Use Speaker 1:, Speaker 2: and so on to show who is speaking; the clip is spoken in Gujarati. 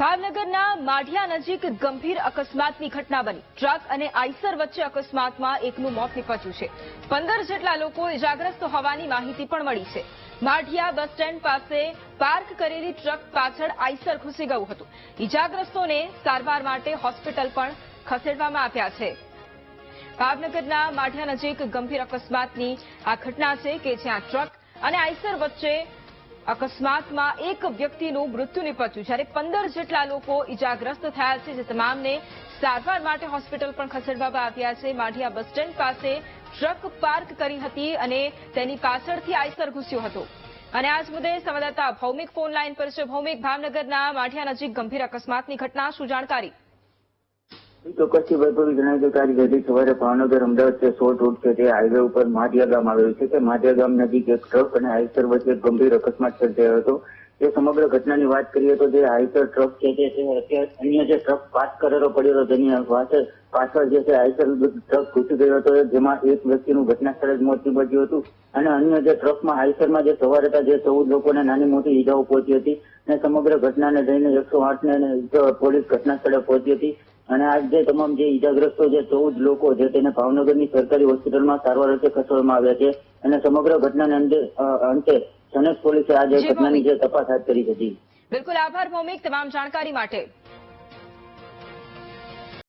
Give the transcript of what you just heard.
Speaker 1: ભાવનગરના માઢિયા નજીક ગંભીર અકસ્માતની ઘટના બની. ટ્રક અને આઈસર વચ્ચે અકસ્માતમાં એકનું મોત નીપજ્યું છે. પંદર જેટલા લોકો ઇજાગ્રસ્ત હોવાની માહિતી પણ મળી છે. માઢિયા બસ સ્ટેન્ડ પાસે પાર્ક કરેલી ટ્રક પાછળ આઈસર ઘૂસી ગયું હતું. ઇજાગ્રસ્તોને સારવાર માટે હોસ્પિટલ પણ ખસેડવામાં આવ્યા છે. ભાવનગરના માઢિયા નજીક ગંભીર અકસ્માતની આ ઘટના છે કે જ્યાં ટ્રક અને આઈસર વચ્ચે અકસ્માતમાં એક વ્યક્તિનું મૃત્યુ નિપજ્યું જ્યારે પંદર જેટલા લોકો ઇજાગ્રસ્ત થયા છે, જે તમામને સારવાર માટે હોસ્પિટલ પણ ખસેડવામાં આવ્યા છે. માઢિયા બસ સ્ટેન્ડ પાસે ટ્રક પાર્ક કરી હતી અને તેની પાછળથી આઈસર ઘૂસ્યો હતો. અને આજ મુદ્દે સંવાદદાતા ભૌમિક ફોન લાઈન પર છે. ભૌમિક, ભાવનગરના માઢિયા નજીક ગંભીર અકસ્માતની ઘટના, શું જાણકારી?
Speaker 2: ચોક્કસથી વૈભવી જણાવ્યું કે આજે વહેલી સવારે ભાવનગર અમદાવાદ જે શોર્ટ રૂટ છે તે હાઈવે ઉપર માઢિયા ગામ આવેલું છે કે માઢિયા ગામ નજીક એક ટ્રક અને હાઈસર વચ્ચે ગંભીર અકસ્માત સર્જાયો હતો. એ સમગ્ર ઘટનાની વાત કરીએ તો જે હાઈસર ટ્રક છે તે તે અન્ય જે ટ્રક પાસ કરેલો પડેલો તેની પાછળ પાછળ જે છે હાઈસર ટ્રક ઘૂસી ગયો હતો, જેમાં એક વ્યક્તિનું ઘટના સ્થળે જ મોત નીપજ્યું હતું. અને અન્ય જે ટ્રકમાં હાઈસરમાં જે સવાર હતા જે ચૌદ લોકોને નાની મોટી ઈજાઓ પહોંચી હતી. અને સમગ્ર ઘટનાને લઈને એકસો આઠ ને પોલીસ ઘટના સ્થળે પહોંચી હતી. અને આજ જે તમામ જે ઈજાગ્રસ્તો જે ચૌદ લોકો છે તેને ભાવનગરની સરકારી હોસ્પિટલમાં સારવાર અર્થે ખસેડવામાં આવ્યા છે અને સમગ્ર ઘટનાને અંતે સનેજ પોલીસે આજે ઘટનાની જે તપાસ હાથ કરી હતી.
Speaker 1: બિલકુલ આભાર ભૌમિક તમામ જાણકારી માટે.